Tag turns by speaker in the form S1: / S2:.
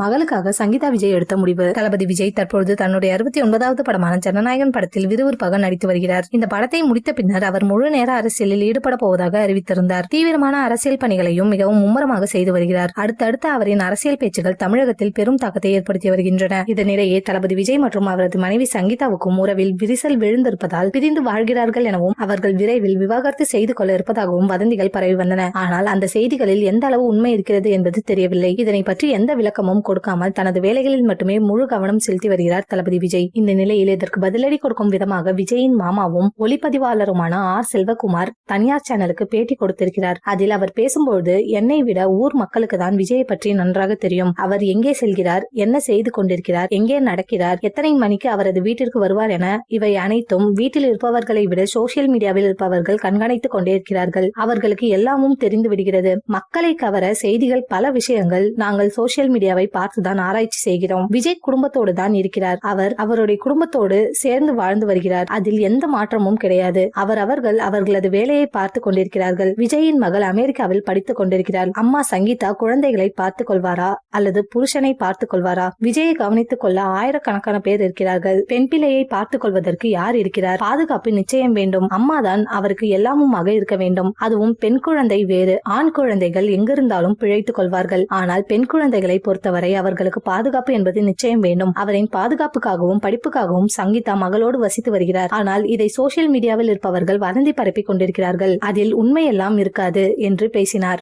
S1: மகளுக்காக சங்கீதா விஜய் எடுத்த முடிவு. தளபதி விஜய் தற்பொழுது தன்னுடைய அறுபத்தி ஒன்பதாவது படமான ஜனநாயகன் படத்தில் விறுவிறுப்பாக நடித்து வருகிறார். இந்த படத்தை முடித்த பின்னர் அவர் முழு நேர அரசியலில் ஈடுபட போவதாக அறிவித்திருந்தார். தீவிரமான அரசியல் பணிகளையும் மிகவும் மும்முரமாக செய்து வருகிறார். அடுத்தடுத்து அவரின் அரசியல் பேச்சுகள் தமிழகத்தில் பெரும் தாக்கத்தை ஏற்படுத்தி வருகின்றன. இதனிடையே தளபதி விஜய் மற்றும் அவரது மனைவி சங்கீதாவுக்கும் உறவில் விரிசல் விழுந்திருப்பதால் பிரிந்து வாழ்கிறார்கள் எனவும் அவர்கள் விரைவில் விவாகரத்து செய்து கொள்ள இருப்பதாகவும் வதந்திகள் பரவி வந்தன. ஆனால் அந்த செய்திகளில் எந்த அளவு உண்மை இருக்கிறது என்பது தெரியவில்லை. இதனை பற்றி எந்த விளக்கமும் கொடுக்காமல் தனது வேலைகளில் மட்டுமே முழு கவனம் செலுத்தி வருகிறார் தளபதி விஜய். இந்த நிலையில் இதற்கு பதிலடி கொடுக்கும் விதமாக விஜயின் மாமாவும் ஒளிப்பதிவாளருமான ஆர் செல்வகுமார் தனியார் சேனலுக்கு பேட்டி கொடுத்திருக்கிறார். அதில் அவர் பேசும்பொழுது என்னை விட ஊர் மக்களுக்கு தான் விஜயை பற்றி நன்றாக தெரியும். அவர் எங்கே செல்கிறார்? என்ன செய்து கொண்டிருக்கிறார்? எங்கே நடக்கிறார்? எத்தனை மணிக்கு அவரது வீட்டிற்கு வருவார் என இவை அனைத்தும் வீட்டில் இருப்பவர்களை விட சோசியல் மீடியாவில் இருப்பவர்கள் கண்காணித்துக் கொண்டே இருக்கிறார்கள் அவர்களுக்கு எல்லாமும் தெரிந்து விடுகிறது. மக்களை கவர செய்திகள் பல விஷயங்கள். நாங்கள் சோசியல் மீடியாவை பார்த்துதான் ஆராய்ச்சி செய்கிறோம். விஜய் குடும்பத்தோடு தான் இருக்கிறார். அவர் அவருடைய குடும்பத்தோடு சேர்ந்து வாழ்ந்து வருகிறார். அதில் எந்த மாற்றமும் கிடையாது. அவர் அவர்கள் அவர்களது வேலையை பார்த்து கொண்டிருக்கிறார்கள். விஜயின் மகள் அமெரிக்காவில் படித்துக் கொண்டிருக்கிறார். அம்மா சங்கீதா குழந்தைகளை பார்த்துக் கொள்வாரா? அல்லது புருஷனை பார்த்துக் கொள்வாரா? விஜயை கவனித்துக் கொள்ள ஆயிரக்கணக்கான பேர் இருக்கிறார்கள். பெண் பிள்ளையை பார்த்துக் கொள்வதற்கு யார் இருக்கிறார்? பாதுகாப்பு நிச்சயம் வேண்டும். அம்மாதான் அவருக்கு எல்லாமுமாக இருக்க வேண்டும். அதுவும் பெண் குழந்தை வேறு. ஆண் குழந்தைகள் எங்கிருந்தாலும் பிழைத்துக் கொள்வார்கள். ஆனால் பெண் குழந்தைகளை பொறுத்தவரை அவர்களுக்கு பாதுகாப்பு என்பது நிச்சயம் வேண்டும். அவரின் பாதுகாப்புக்காகவும் படிப்புக்காகவும் சங்கீதா மகளோடு வசித்து வருகிறார். ஆனால் இதை சோசியல் மீடியாவில் இருப்பவர்கள் வதந்தி பரப்பிக் கொண்டிருக்கிறார்கள். அதில் உண்மையெல்லாம் இருக்காது என்று பேசினார்.